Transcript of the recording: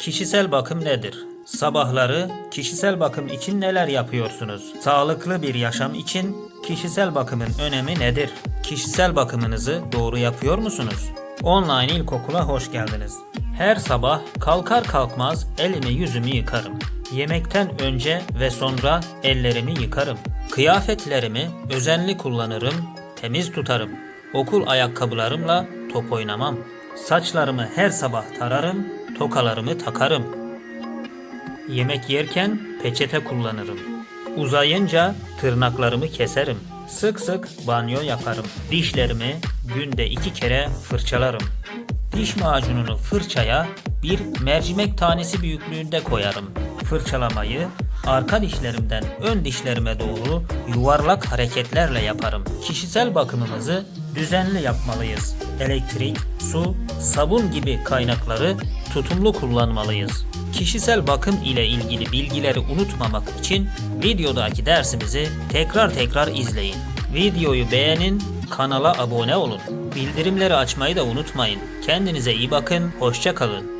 Kişisel bakım nedir? Sabahları kişisel bakım için neler yapıyorsunuz? Sağlıklı bir yaşam için kişisel bakımın önemi nedir? Kişisel bakımınızı doğru yapıyor musunuz? Online ilkokula hoş geldiniz. Her sabah kalkar kalkmaz elimi yüzümü yıkarım. Yemekten önce ve sonra ellerimi yıkarım. Kıyafetlerimi özenli kullanırım, temiz tutarım. Okul ayakkabılarımla top oynamam. Saçlarımı her sabah tararım, tokalarımı takarım. Yemek yerken peçete kullanırım. Uzayınca tırnaklarımı keserim. Sık sık banyo yaparım. Dişlerimi günde iki kere fırçalarım. Diş macununu fırçaya bir mercimek tanesi büyüklüğünde koyarım. Fırçalamayı arka dişlerimden ön dişlerime doğru yuvarlak hareketlerle yaparım. Kişisel bakımımızı düzenli yapmalıyız. Elektrik, su, sabun gibi kaynakları tutumlu kullanmalıyız. Kişisel bakım ile ilgili bilgileri unutmamak için videodaki dersimizi tekrar tekrar izleyin. Videoyu beğenin, kanala abone olun. Bildirimleri açmayı da unutmayın. Kendinize iyi bakın, hoşça kalın.